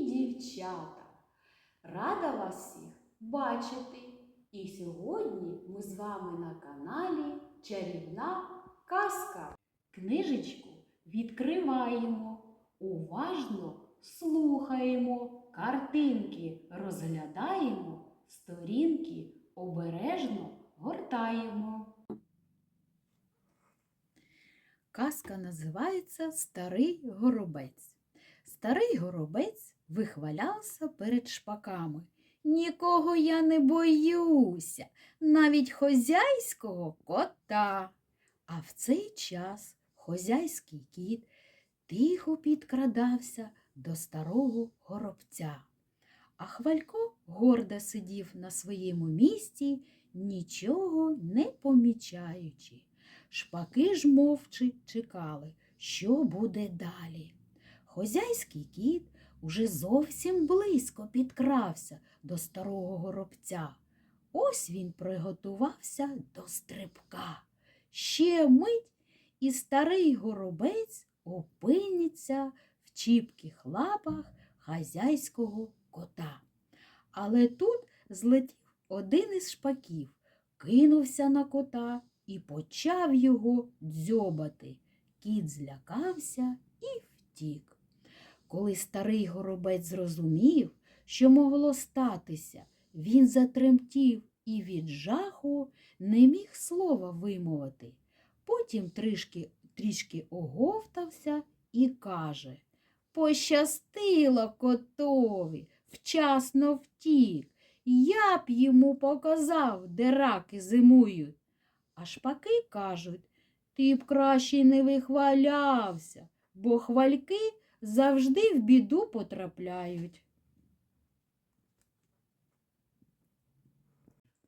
дівчата! Рада вас всіх бачити! І сьогодні ми з вами на каналі Чарівна казка. Книжечку відкриваємо, уважно слухаємо, картинки розглядаємо, сторінки обережно гортаємо. Казка називається Старий горобець. Старий горобець вихвалявся перед шпаками. Нікого я не боюся, навіть хозяйського кота. А в цей час хозяйський кіт тихо підкрадався до старого горобця. А хвалько гордо сидів на своєму місці, нічого не помічаючи. Шпаки ж мовчи чекали, що буде далі. Хозяйський кіт уже зовсім близько підкрався до старого горобця. Ось він приготувався до стрибка. Ще мить і старий горобець опиниться в чіпких лапах хазяйського кота. Але тут злетів один із шпаків, кинувся на кота і почав його дзьобати. Кіт злякався і втік. Коли старий горобець зрозумів, що могло статися, він затремтів і від жаху не міг слова вимовити. Потім трішки, трішки оговтався і каже Пощастило котові, вчасно втік. Я б йому показав, де раки зимують. А шпаки кажуть, ти б краще не вихвалявся, бо хвальки завжди в біду потрапляють.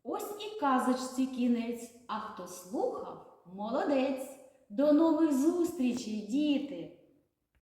Ось і казочці кінець, а хто слухав, молодець. До нових зустрічей, діти!